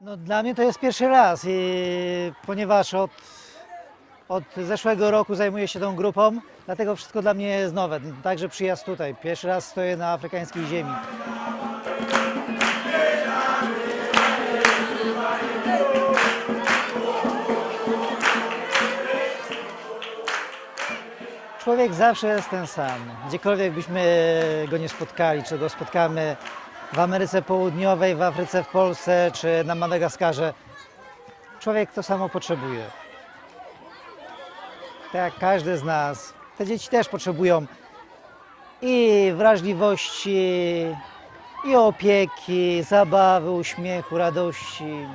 No, dla mnie to jest pierwszy raz, i ponieważ od, od zeszłego roku zajmuję się tą grupą, dlatego wszystko dla mnie jest nowe. Także przyjazd tutaj. Pierwszy raz stoję na afrykańskiej ziemi. Człowiek zawsze jest ten sam. Gdziekolwiek byśmy go nie spotkali, czy go spotkamy w Ameryce Południowej, w Afryce, w Polsce, czy na Madagaskarze, człowiek to samo potrzebuje. Tak jak każdy z nas. Te dzieci też potrzebują i wrażliwości, i opieki, zabawy, uśmiechu, radości.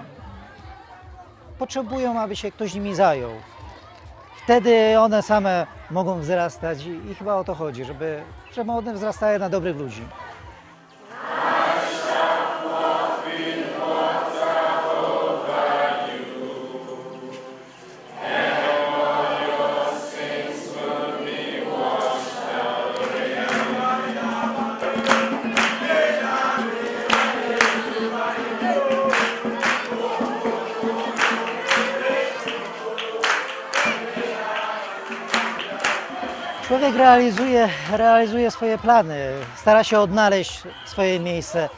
Potrzebują, aby się ktoś nimi zajął wtedy one same mogą wzrastać i, i chyba o to chodzi, żeby, żeby one wzrastały na dobrych ludzi. Człowiek realizuje, realizuje swoje plany, stara się odnaleźć swoje miejsce.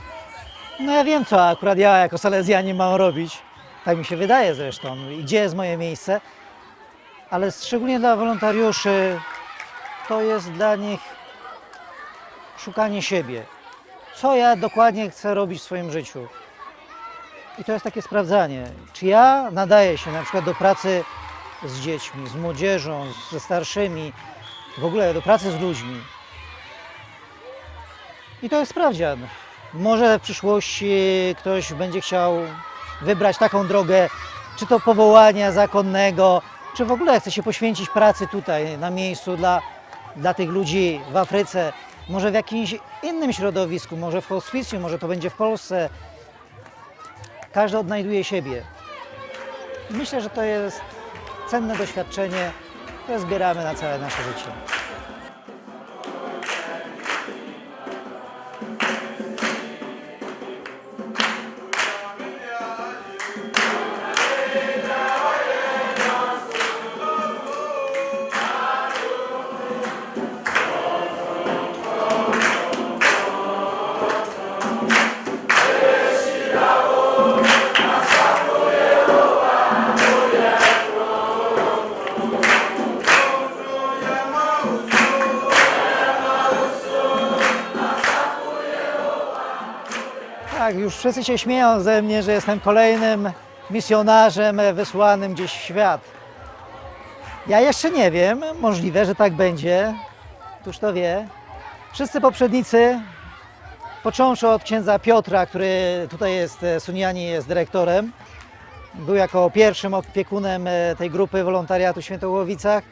No ja wiem, co akurat ja jako Salezjanin mam robić. Tak mi się wydaje zresztą. I Gdzie jest moje miejsce? Ale szczególnie dla wolontariuszy to jest dla nich szukanie siebie. Co ja dokładnie chcę robić w swoim życiu? I to jest takie sprawdzanie, czy ja nadaję się na przykład do pracy z dziećmi, z młodzieżą, ze starszymi, w ogóle do pracy z ludźmi. I to jest sprawdzian. Może w przyszłości ktoś będzie chciał wybrać taką drogę, czy to powołania zakonnego, czy w ogóle chce się poświęcić pracy tutaj, na miejscu dla, dla tych ludzi w Afryce, może w jakimś innym środowisku, może w hospicjum, może to będzie w Polsce. Każdy odnajduje siebie. Myślę, że to jest cenne doświadczenie, które zbieramy na całe nasze życie. Tak, już wszyscy się śmieją ze mnie, że jestem kolejnym misjonarzem wysłanym gdzieś w świat. Ja jeszcze nie wiem, możliwe, że tak będzie. Któż to wie? Wszyscy poprzednicy, począwszy od księdza Piotra, który tutaj jest, e, Suniani jest dyrektorem, był jako pierwszym opiekunem e, tej grupy wolontariatu w Świętołowicach.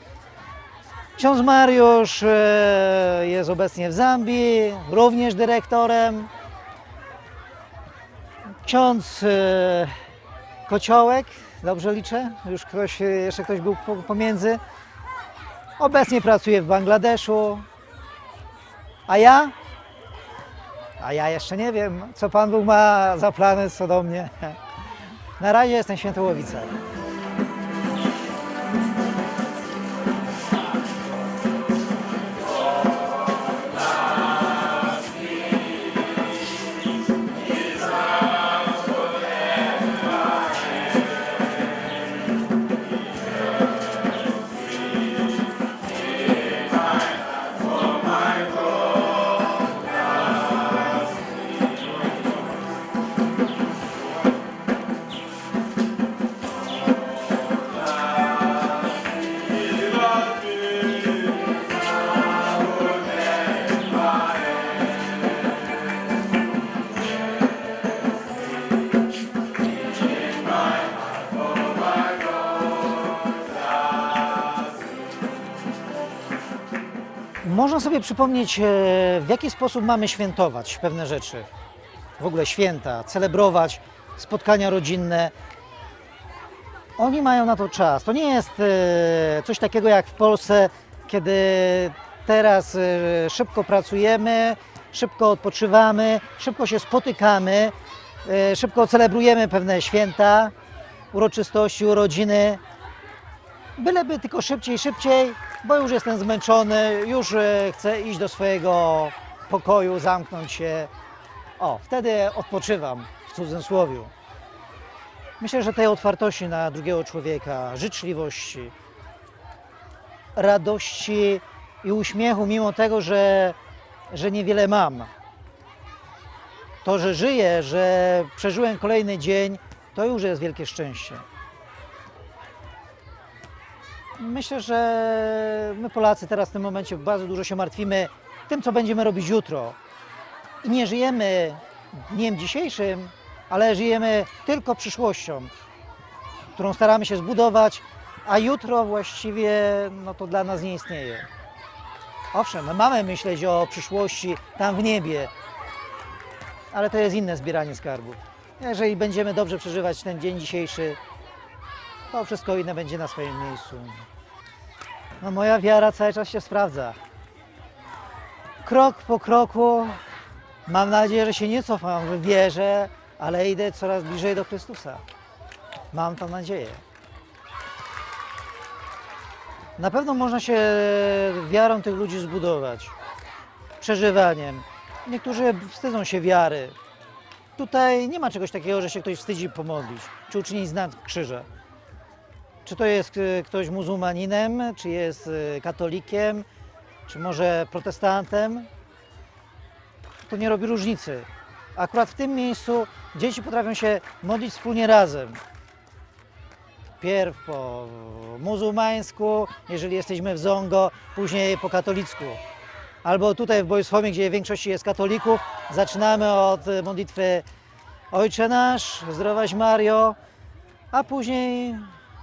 Ksiądz Mariusz e, jest obecnie w Zambii, również dyrektorem. Ksiądz e, Kociołek, dobrze liczę? Już ktoś, e, jeszcze ktoś był po- pomiędzy. Obecnie pracuje w Bangladeszu. A ja? A ja jeszcze nie wiem, co Pan Bóg ma za plany co do mnie. Na razie jestem w Można sobie przypomnieć, e, w jaki sposób mamy świętować pewne rzeczy. W ogóle święta, celebrować spotkania rodzinne. Oni mają na to czas. To nie jest e, coś takiego jak w Polsce, kiedy teraz e, szybko pracujemy, szybko odpoczywamy, szybko się spotykamy, szybko celebrujemy pewne święta, uroczystości, urodziny. Byleby tylko szybciej, szybciej, bo już jestem zmęczony, już e, chcę iść do swojego pokoju, zamknąć się. O, wtedy odpoczywam w cudzysłowie. Myślę, że tej otwartości na drugiego człowieka, życzliwości, radości i uśmiechu, mimo tego, że, że niewiele mam. To, że żyję, że przeżyłem kolejny dzień, to już jest wielkie szczęście. Myślę, że my Polacy teraz w tym momencie bardzo dużo się martwimy tym, co będziemy robić jutro. I nie żyjemy dniem dzisiejszym, ale żyjemy tylko przyszłością, którą staramy się zbudować, a jutro właściwie no to dla nas nie istnieje. Owszem, my mamy myśleć o przyszłości tam w niebie, ale to jest inne zbieranie skarbów. Jeżeli będziemy dobrze przeżywać ten dzień dzisiejszy, to wszystko inne będzie na swoim miejscu. No moja wiara cały czas się sprawdza. Krok po kroku mam nadzieję, że się nie cofam w wierze, ale idę coraz bliżej do Chrystusa. Mam tą nadzieję. Na pewno można się wiarą tych ludzi zbudować, przeżywaniem. Niektórzy wstydzą się wiary. Tutaj nie ma czegoś takiego, że się ktoś wstydzi pomodlić, czy uczynić znak krzyża. Czy to jest e, ktoś muzułmaninem, czy jest e, katolikiem, czy może protestantem, to nie robi różnicy. Akurat w tym miejscu dzieci potrafią się modlić wspólnie razem. Pierw po muzułmańsku, jeżeli jesteśmy w Zongo, później po katolicku. Albo tutaj w Boysholmie, gdzie w większości jest katolików, zaczynamy od modlitwy Ojcze nasz, zdrowaś Mario, a później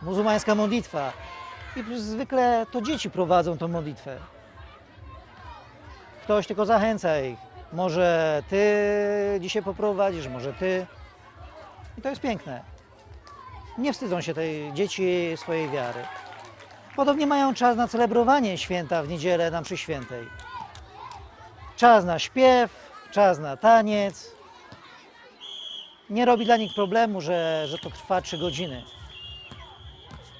muzułmańska modlitwa. I zwykle to dzieci prowadzą tą modlitwę. Ktoś tylko zachęca ich. Może ty dzisiaj poprowadzisz, może ty. I to jest piękne. Nie wstydzą się tej dzieci swojej wiary. Podobnie mają czas na celebrowanie święta w niedzielę na mszy świętej. Czas na śpiew, czas na taniec. Nie robi dla nich problemu, że, że to trwa trzy godziny.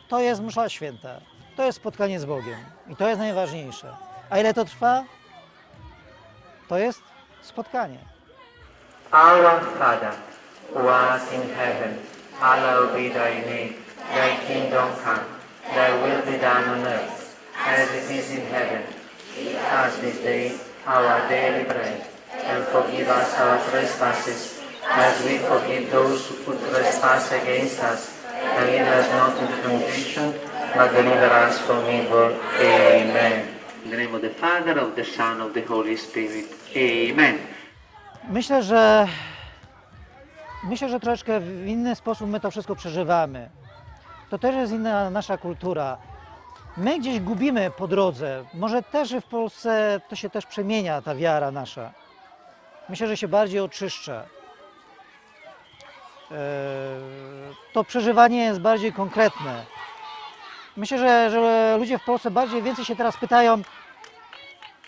To jest msza święta. To jest spotkanie z Bogiem. I to jest najważniejsze. A ile to trwa? To jest spotkanie. Our Father, who art in heaven, hallowed be thy name. Thy kingdom come, thy will be done on earth, as it is in heaven. Give us this day our daily bread, and forgive us our trespasses, as we forgive those who trespass against us. And lead us not into temptation, but deliver us from evil. Amen. In the name of the Father, of the Son, of the Holy Spirit. Amen. Myślę, że myślę, że troszeczkę w inny sposób my to wszystko przeżywamy. To też jest inna nasza kultura. My gdzieś gubimy po drodze. Może też w Polsce to się też przemienia ta wiara nasza. Myślę, że się bardziej oczyszcza. Eee, To przeżywanie jest bardziej konkretne. Myślę, że, że ludzie w Polsce bardziej więcej się teraz pytają,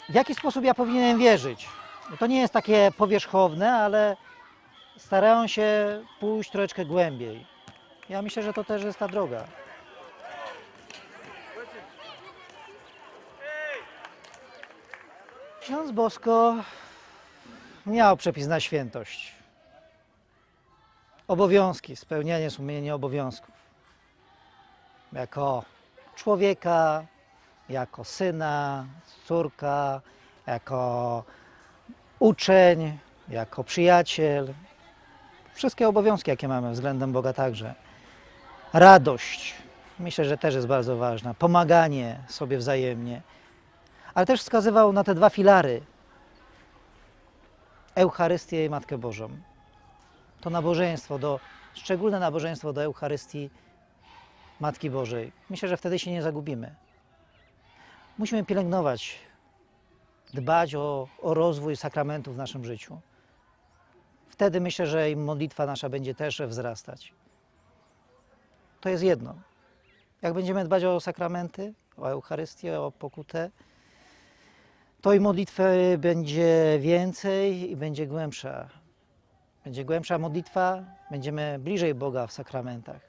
w jaki sposób ja powinienem wierzyć. To nie jest takie powierzchowne, ale starają się pójść troszeczkę głębiej. Ja myślę, że to też jest ta droga. Ksiądz Bosko miał przepis na świętość. Obowiązki, spełnianie sumienia obowiązków. Jako człowieka, jako syna, córka, jako uczeń, jako przyjaciel. Wszystkie obowiązki, jakie mamy względem Boga także. Radość, myślę, że też jest bardzo ważna. Pomaganie sobie wzajemnie. Ale też wskazywał na te dwa filary. Eucharystię i Matkę Bożą. To nabożeństwo, do, szczególne nabożeństwo do Eucharystii Matki Bożej. Myślę, że wtedy się nie zagubimy. Musimy pielęgnować dbać o, o rozwój sakramentów w naszym życiu. Wtedy myślę, że i modlitwa nasza będzie też wzrastać. To jest jedno. Jak będziemy dbać o sakramenty, o Eucharystię, o pokutę, to i modlitwy będzie więcej i będzie głębsza. Będzie głębsza modlitwa, będziemy bliżej Boga w sakramentach.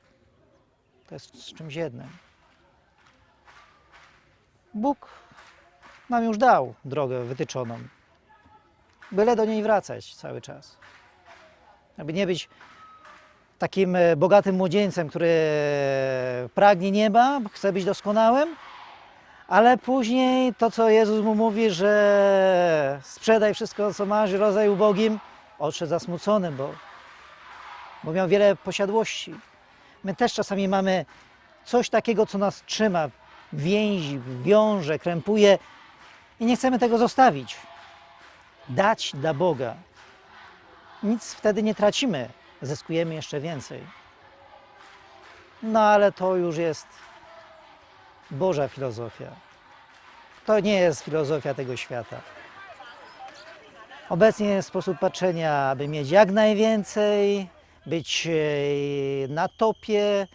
To jest z czymś jednym. Bóg nam już dał drogę wytyczoną. Byle do niej wracać cały czas. Aby nie być takim e, bogatym młodzieńcem, który pragnie nieba, chce być doskonałym, ale później to, co Jezus mu mówi, że sprzedaj wszystko, co masz i rozdaj ubogim, odszedł zasmucony, bo, bo miał wiele posiadłości. My też czasami mamy coś takiego, co nas trzyma, więzi, wiąże, krępuje i nie chcemy tego zostawić. Dać dla Boga. Nic wtedy nie tracimy, zyskujemy jeszcze więcej. No ale to już jest Boża filozofia. To nie jest filozofia tego świata. Obecnie jest sposób patrzenia, aby mieć jak najwięcej, być e, na topie,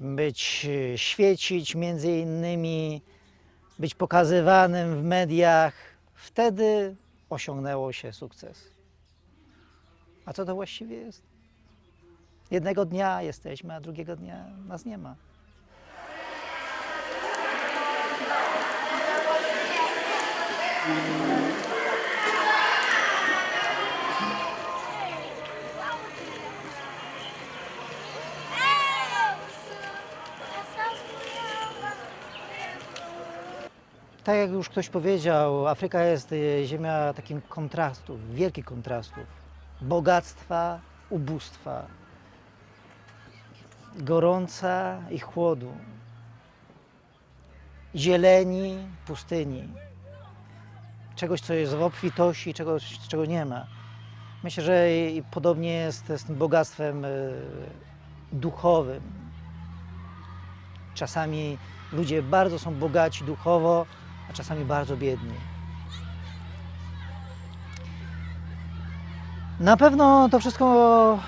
być, e, świecić między innymi, być pokazywanym w mediach. Wtedy osiągnęło się sukces. A co to właściwie jest? Jednego dnia jesteśmy, a drugiego dnia nas nie ma. Tak jak już ktoś powiedział, Afryka jest y, ziemia takim kontrastów, wielkich kontrastów. Bogactwa, ubóstwa, gorąca i chłodu, zieleni, pustyni, czegoś, co jest w obfitości, czegoś, czego nie ma. Myślę, że i podobnie jest z tym bogactwem y, duchowym. Czasami ludzie bardzo są bogaci duchowo, a czasami bardzo biedni. Na pewno to wszystko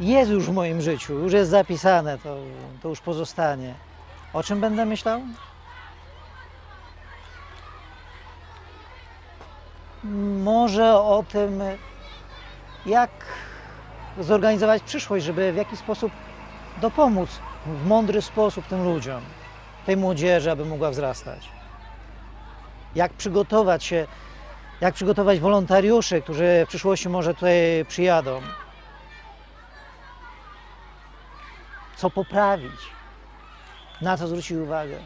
jest już w moim życiu, już jest zapisane, to, to już pozostanie. O czym będę myślał? Może o tym, jak zorganizować przyszłość, żeby w jakiś sposób dopomóc w mądry sposób tym ludziom, tej młodzieży, aby mogła wzrastać. Jak przygotować się, jak przygotować wolontariuszy, którzy w przyszłości może tutaj przyjadą. Co poprawić, na co zwrócić uwagę.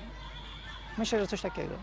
Myślę, że coś takiego.